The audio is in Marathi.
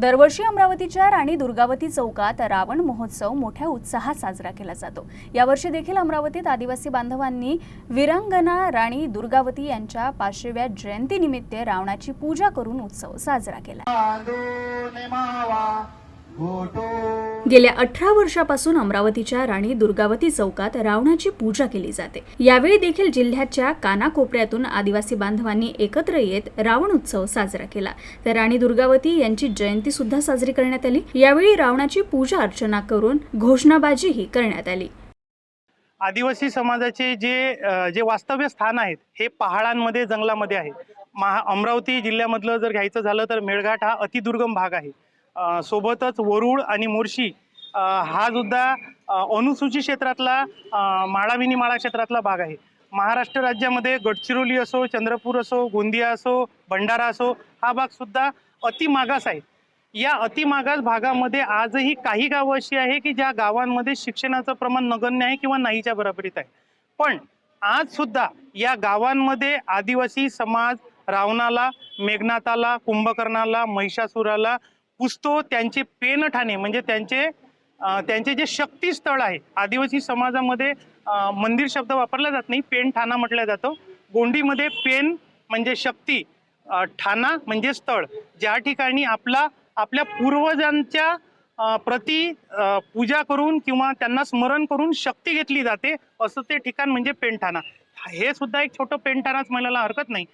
दरवर्षी अमरावतीच्या राणी दुर्गावती चौकात रावण महोत्सव मोठ्या उत्साहात साजरा केला जातो. यावर्षी देखील अमरावतीत आदिवासी बांधवांनी विरांगना राणी दुर्गावती यांच्या पाचशेव्या जयंतीनिमित्त रावणाची पूजा करून उत्सव साजरा केला. गेल्या अठरा वर्षापासून अमरावतीच्या राणी दुर्गावती चौकात रावणाची पूजा केली जाते. यावेळी देखील जिल्ह्याच्या कानाकोपऱ्यातून आदिवासी बांधवांनी एकत्र येत रावण उत्सव साजरा केला. तर राणी दुर्गावती यांची जयंती सुद्धा साजरी करण्यात आली. यावेळी रावणाची पूजा अर्चना करून घोषणाबाजीही करण्यात आली. आदिवासी समाजाचे जे जे वास्तव्य स्थान आहेत हे पहाडांमध्ये जंगलामध्ये आहे. महा अमरावती जिल्ह्यामधलं जर घ्यायचं झालं तर मेळघाट हा अतिदुर्गम भाग आहे. सोबतच वरुळ आणि मोर्शी हा सुद्धा अनुसूचित क्षेत्रातला माळाविनी माळा क्षेत्रातला भाग आहे. महाराष्ट्र राज्यामध्ये गडचिरोली असो चंद्रपूर असो गोंदिया असो भंडारा असो हा भाग सुद्धा अतिमागास आहे. या अतिमागास भागामध्ये आजही काही गावं अशी आहे की ज्या गावांमध्ये शिक्षणाचं प्रमाण नगण्य आहे किंवा नाहीच्या बरोबरीत आहे. पण आज सुद्धा या गावांमध्ये आदिवासी समाज रावणाला मेघनाथाला कुंभकर्णाला महिषासुराला पुसतो त्यांचे पेनठाणे म्हणजे त्यांचे त्यांचे जे शक्तीस्थळ आहे आदिवासी समाजामध्ये मंदिर शब्द वापरला जात नाही पेनठाणा म्हटला जातो. गोंडीमध्ये पेन म्हणजे शक्ती ठाणा म्हणजे स्थळ. ज्या ठिकाणी आपला आपल्या पूर्वजांच्या प्रती प्रति पूजा करून किंवा त्यांना स्मरण करून शक्ती घेतली जाते असं ते ठिकाण म्हणजे पेनठाणा हे सुद्धा एक छोटं पेनठाणाच म्हणायला हरकत नाही.